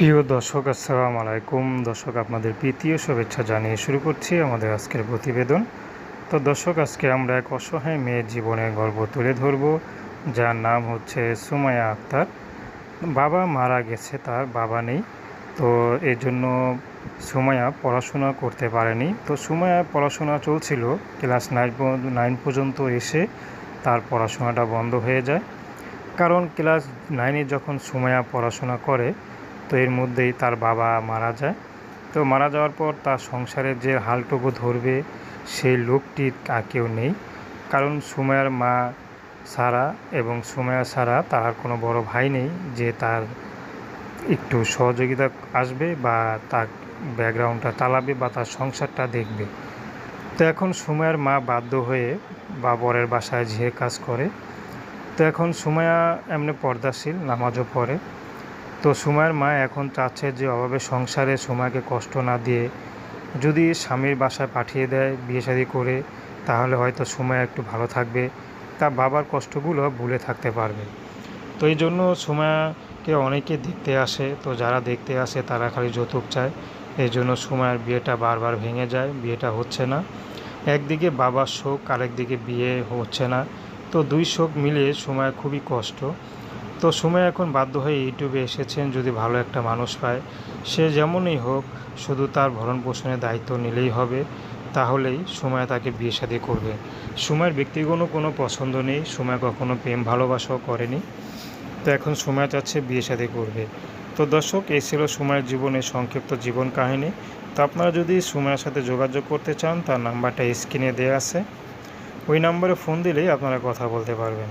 প্রিয় দর্শক, আসসালামু আলাইকুম। দর্শক, আপনাদের প্রীতীয় শুভেচ্ছা জানিয়ে শুরু করছি আমাদের আজকের প্রতিবেদন। তো দর্শক, আজকে আমরা এক অসহায় মেয়ের জীবনের গল্প তুলে ধরব, যার নাম হচ্ছে সুমায়া আক্তার। বাবা মারা গেছে, তার বাবা নেই। তো এর জন্য সুমায়া পড়াশোনা করতে পারেনি। তো সুমায়া পড়াশোনা চলছিল, ক্লাস নাইন নাইন পর্যন্ত এসে তার পড়াশোনাটা বন্ধ হয়ে যায়। কারণ ক্লাস নাইনে যখন সুমায়া পড়াশোনা করে তো এর মধ্যেই তার বাবা মারা যায়। তো মারা যাওয়ার পর তার সংসারের যে হালটুকু ধরবে, সেই লোকটি কেউ নেই। কারণ সুমায়ার মা সারা এবং সুমায়া সারা তার কোনো বড় ভাই নেই যে তার একটু সহযোগিতা আসবে বা তার ব্যাকগ্রাউন্ডটা চালাবে বা তার সংসারটা দেখবে। তো এখন সুমায়ার মা বাধ্য হয়ে বা বরের বাসায় যেয়ে কাজ করে। তো এখন সুমায়া এমনি পর্দাশীল, নামাজও পড়ে। তো সুমায়ের মা এখন চাচ্ছে যে অভাবে সংসারে সুমাকে কষ্ট না দিয়ে যদি স্বামীর বাসায় পাঠিয়ে দেয় বিয়ে শাদি করে, তাহলে হয়তো সুমায়া একটু ভালো থাকবে। তার বাবার কষ্টগুলো ভুলে থাকতে পারবে। তো এই জন্য সুমায়াকে অনেকে দেখতে আসে। তো যারা দেখতে আসে, তারা খালি যৌতুক চায়। এই জন্য সুমায়ের বিয়েটা বারবার ভেঙে যায়। বিয়েটা হচ্ছে না। একদিকে বাবার শোক, আরেকদিকে বিয়ে হচ্ছে না। তো দুই শোক মিলিয়ে সময় খুবই কষ্ট। তো সময় এখন বাধ্য হয়ে ইউটিউবে এসেছেন, যদি ভালো একটা মানুষ পায়। সে যেমনই হোক, শুধু তার ভরণ পোষণের দায়িত্ব নিলেই হবে, তাহলেই সময় তাকে বিয়ে শাদী করবে। সময়ের ব্যক্তিগত কোনো পছন্দ নেই, সময় কখনো প্রেম ভালোবাসাও করেনি। তো এখন সময় চাচ্ছে বিয়ে শাদী করবে। তো দর্শক, এই ছিল সময়ের জীবনের সংক্ষিপ্ত জীবন কাহিনী। তো আপনারা যদি সময়ের সাথে যোগাযোগ করতে চান, তার নাম্বারটা স্ক্রিনে দেওয়া আছে। ওই নাম্বারে ফোন দিলেই আপনারা কথা বলতে পারবেন।